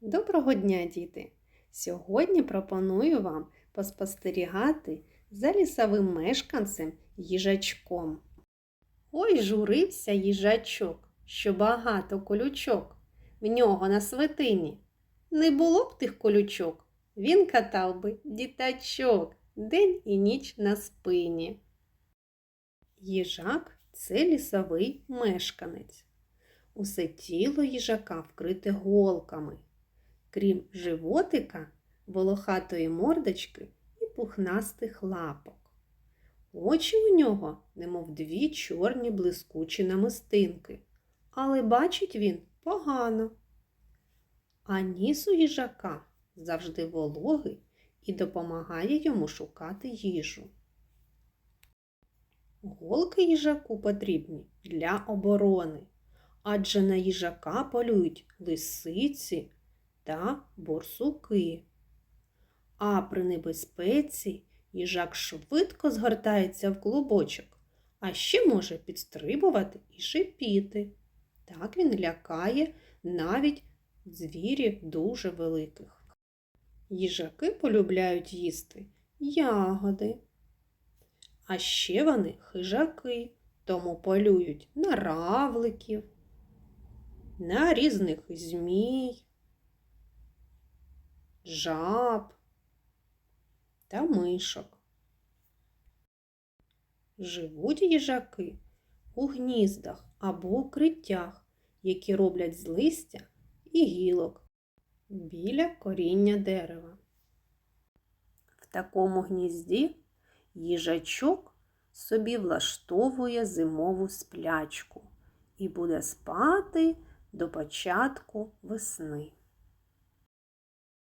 Доброго дня, діти! Сьогодні пропоную вам поспостерігати за лісовим мешканцем їжачком. Ой, журився їжачок, що багато колючок в нього на свитині. Не було б тих колючок, він катав би дітачок день і ніч на спині. Їжак це лісовий мешканець. Усе тіло їжака вкрите голками, крім животика, волохатої мордочки і пухнастих лапок. Очі у нього, немов дві чорні блискучі намистинки, але бачить він погано. А ніс у їжака завжди вологий і допомагає йому шукати їжу. Голки їжаку потрібні для оборони, адже на їжака полюють лисиці та борсуки. А при небезпеці їжак швидко згортається в клубочок, а ще може підстрибувати і шипіти. Так він лякає навіть звірів дуже великих. Їжаки полюбляють їсти ягоди. А ще вони хижаки, тому полюють на равликів, на різних змій, жаб та мишок. Живуть їжаки у гніздах або укриттях, які роблять з листя і гілок біля коріння дерева. В такому гнізді їжачок собі влаштовує зимову сплячку і буде спати до початку весни.